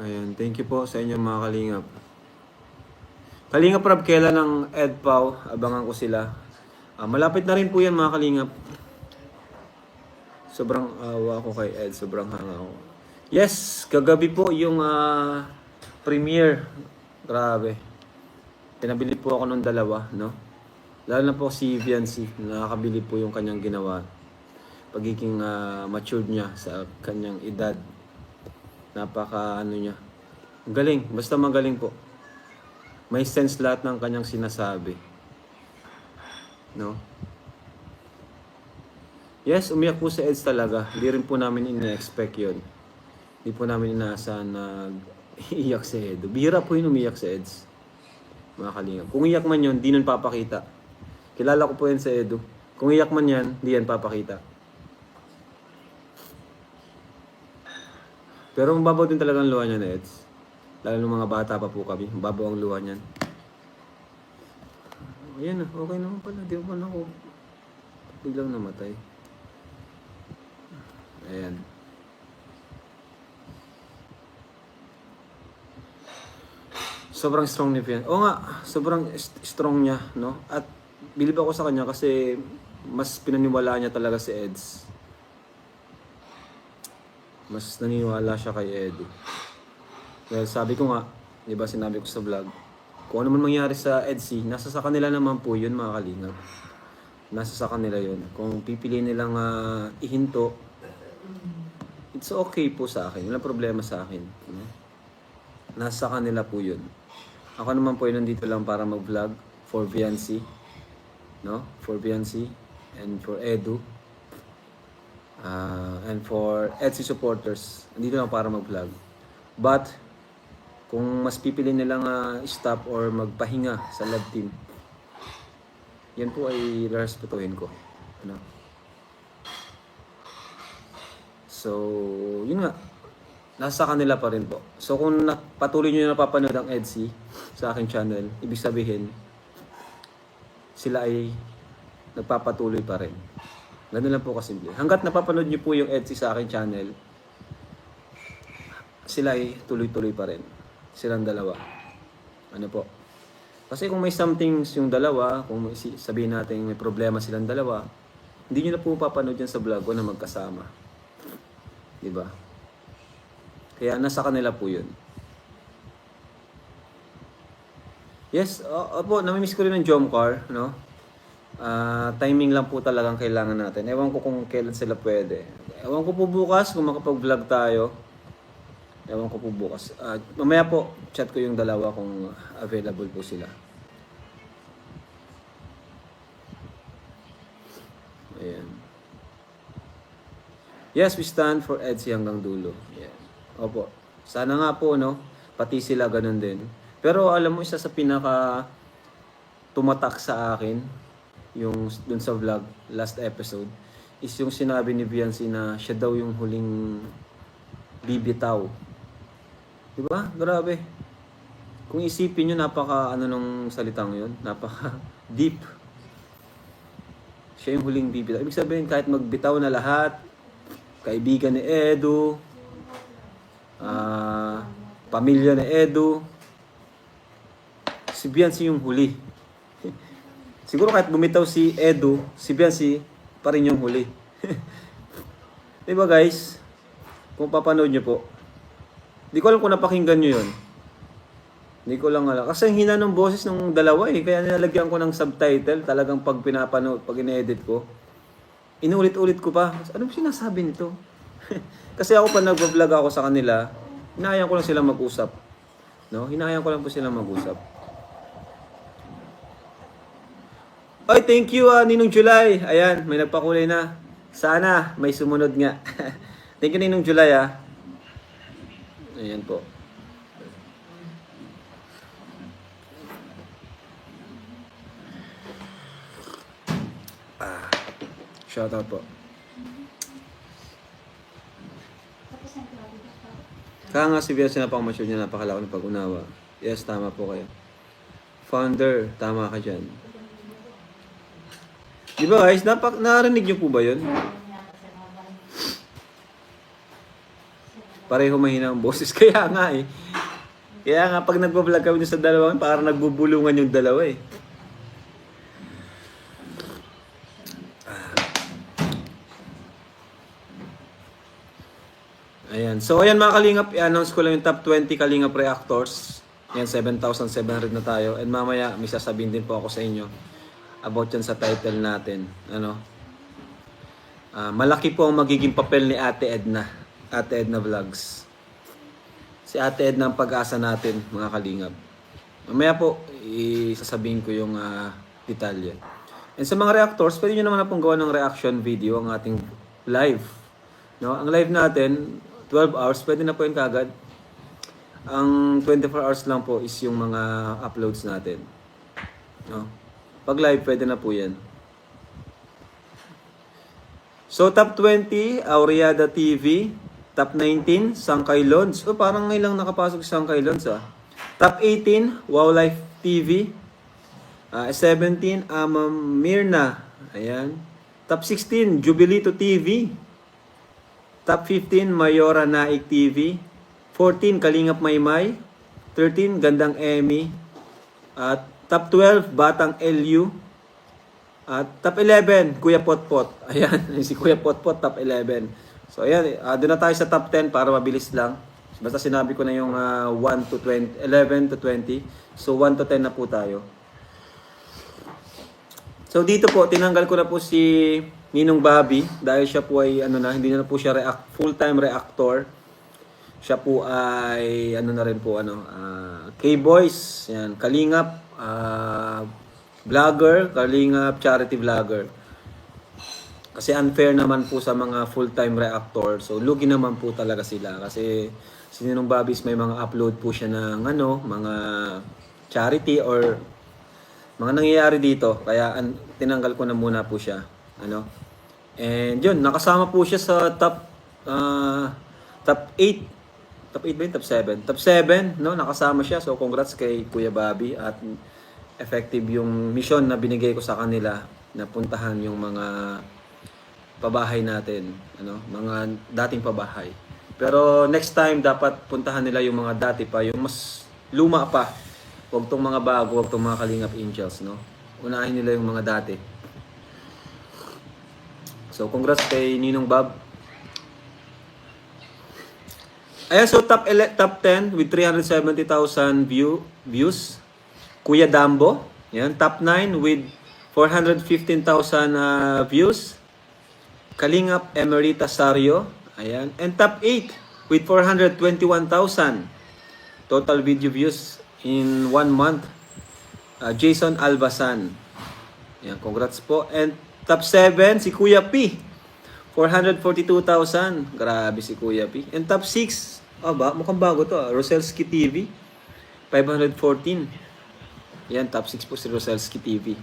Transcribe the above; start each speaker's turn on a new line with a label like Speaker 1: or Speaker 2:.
Speaker 1: Ayan, thank you po sa inyong mga kalingap. Kalingap Rab, kailan ng EdPow? Abangan ko sila. Ah, malapit na rin po yan mga kalingap. Sobrang awa ko kay Ed, sobrang hanga ko. Yes, kagabi po yung ah, premiere. Grabe. Pinabili po ako ng dalawa, no? Lalo na po si Viancy, nakakabili po yung kanyang ginawa. Pagiging ah, matured niya sa kanyang edad. Napaka ano niya. Galing, basta magaling po. May sense lahat ng kanyang sinasabi. No? Yes, umiyak po si Eds talaga. Hindi rin po namin ina-expect yun. Hindi po namin inaasahan na iiyak si Edo. Bihira po yun umiyak si Eds. Mga kalingap. Kung iyak man yun, di nun papakita. Kilala ko po yan sa Edo. Kung iyak man yan, di yan papakita. Pero mababaw din talaga ang luha niya na Eds. Lalo ng mga bata pa po kami. Mababaw ang luha niyan. Ayan na, okay naman pala. Di ba ako biglang namatay. Ayan. Sobrang strong ni Fian. Oo nga, sobrang st- strong niya, no? At bilib ako sa kanya kasi mas pinaniwalaan niya talaga si Eds. Mas naniniwala siya kay Edu. Well, sabi ko nga, di ba sinabi ko sa vlog, kung ano man mangyari sa EDC, nasa sa kanila naman po yun mga kalingap. Nasa sa kanila yun. Kung pipili nilang ah, ihinto, it's okay po sa akin. Walang problema sa akin. No? Nasa kanila po yun. Ako naman po yun nandito lang para mag-vlog for Viancy. No? For Viancy and for Edu. Ah, and for Etsy supporters. Nandito lang para mag-vlog. But, kung mas pipili nilang ah, stop or magpahinga sa love team, yan po ay respetuhin ko. Ano? So, yun nga. Nasa kanila pa rin po. So, kung patuloy nyo na napapanood ang Etsy sa aking channel, ibig sabihin, sila ay nagpapatuloy pa rin. Ganun lang po kasimple. Hanggat napapanood nyo po yung Etsy sa aking channel, sila ay tuloy-tuloy pa rin. Silang dalawa. Ano po? Kasi kung may something yung dalawa, kung sabihin natin may problema silang dalawa, hindi nyo na po papanood yan sa vlog ko na magkasama. Di ba? Kaya nasa kanila po yun. Yes, opo, namimiss ko rin ng Jomcar, no? Ah, timing lang po talagang kailangan natin. Ewan ko kung kailan sila pwede. Ewan ko po bukas kung makapag-vlog tayo. Ewan ko po bukas. Ah, mamaya po, chat ko yung dalawa kung available po sila. Ayan. Yes, we stand for EDSI hanggang dulo. Yeah. Opo. Sana nga po, no? Pati sila ganun din. Pero alam mo, isa sa pinaka tumatak sa akin, yung dun sa vlog, last episode, is yung sinabi ni Viancy na siya daw yung huling bibitaw. Di ba? Grabe. Kung isipin nyo, napaka ano nung salitang yun, napaka deep. Siya yung huling bibitaw. Ibig sabihin, kahit magbitaw na lahat, kaibigan ni Edu, ah, pamilya ni Edu, si Biancy yung huli. Siguro kahit bumitaw si Edu, si Biancy pa rin yung huli. Di ba guys? Kung papanood nyo po. Di ko alam kung napakinggan nyo yun. Hindi ko lang alam. Kasi hina ng boses ng dalawa eh. Kaya nilalagyan ko ng subtitle. Talagang pag pinapanood, pag ine-edit ko. Inulit-ulit ko pa. Ano sinasabi nito? Kasi ako pa nag-vlog ako sa kanila, hinahayaan ko lang silang mag-usap. No? Hinahayaan ko lang po silang mag-usap. Oy, thank you ah, Ninong July. Ayan, may nagpakulay na. Sana may sumunod nga. thank you Ninong July ah. Ayan po. Ah, shout out po. Kaya nga si Bianca na pang-mature niya, napakalaki ng pag-unawa. Yes, tama po kayo. Founder, tama ka dyan. Di ba guys, napak narinig niyo po ba yun? Pareho mahina ang boses. Kaya nga eh. Kaya nga pag nagbablog kami sa dalawa, parang nagbubulungan yung dalawa eh. Ayan. So, ayan mga kalingap, i-announce ko lang yung top 20 kalingap reactors. Yan, 7,700 na tayo. And mamaya, may sasabihin din po ako sa inyo about yan sa title natin. Ano? Ah, malaki po ang magiging papel ni Ate Edna. Ate Edna Vlogs. Si Ate Edna ang pag-asa natin, mga kalingap. Mamaya po, isasabihin ko yung ah, detalye. And sa mga reactors, pwede nyo naman na pong gawa ng reaction video ang ating live. No? Ang live natin, 12 hours, pwede na po yun kagad. Ang 24 hours lang po is yung mga uploads natin. No? Pag live, pwede na po yan. So, top 20, Aureada TV. Top 19, Sangkay Lons. Oh, parang ngayon lang nakapasok sa Sangkay Lons, ah. Top 18, Wow Life TV. Ah, 17, Amam Mirna. Ayan. Top 16, Jubilito TV. Top 15, Mayora Naik TV. 14, Kalingap Maymay. 13, Gandang Emmy. At top 12, Batang LU. At top 11, Kuya Potpot. Ayan, si Kuya Potpot, top 11. So ayan, uh, doon na tayo sa top 10 para mabilis lang. Basta sinabi ko na yung ah, 1 to 20, 11 to 20. So 1 to 10 na po tayo. So dito po, tinanggal ko na po si Ninong Bobby dahil siya po ay ano na, hindi na po siya react, full-time reactor. Siya po ay ano na rin po ano, ah, K-Boys, yan, Kalingap, ah, vlogger, Kalingap charity vlogger. Kasi unfair naman po sa mga full-time reactor. So lugi naman po talaga sila kasi si Ninong Bobby is may mga upload po siya ng ano, mga charity or mga nangyayari dito. Kaya an, tinanggal ko na muna po siya. Ano? And yun, nakasama po siya sa top ah, top 8. Top 8 ba yun? Top 7? Top 7, no? Nakasama siya. So congrats kay Kuya Bobby at effective yung mission na binigay ko sa kanila na puntahan yung mga pabahay natin, ano, mga dating pabahay. Pero next time dapat puntahan nila yung mga dati pa, yung mas luma pa. Huwag tong mga bago, huwag tong mga Kalingap Angels, no? Unahin nila yung mga dati. So, congrats kay Ninong Bob. Ayan, so top, ele- top 10 with 370,000 view, views. Kuya Dambo. Yan, top 9 with 415,000 uh, views. Kalingap Emerita Sario. Ayan. And top 8 with 421,000 total video views in one month. Uh, Jason Albasan. Yan, congrats po. And top 7, si Kuya P. 442,000. Grabe si Kuya P. And top 6, oh ba, mukhang bago to. ah. Roselski TV. 514. Yan, top 6 po si Roselski TV.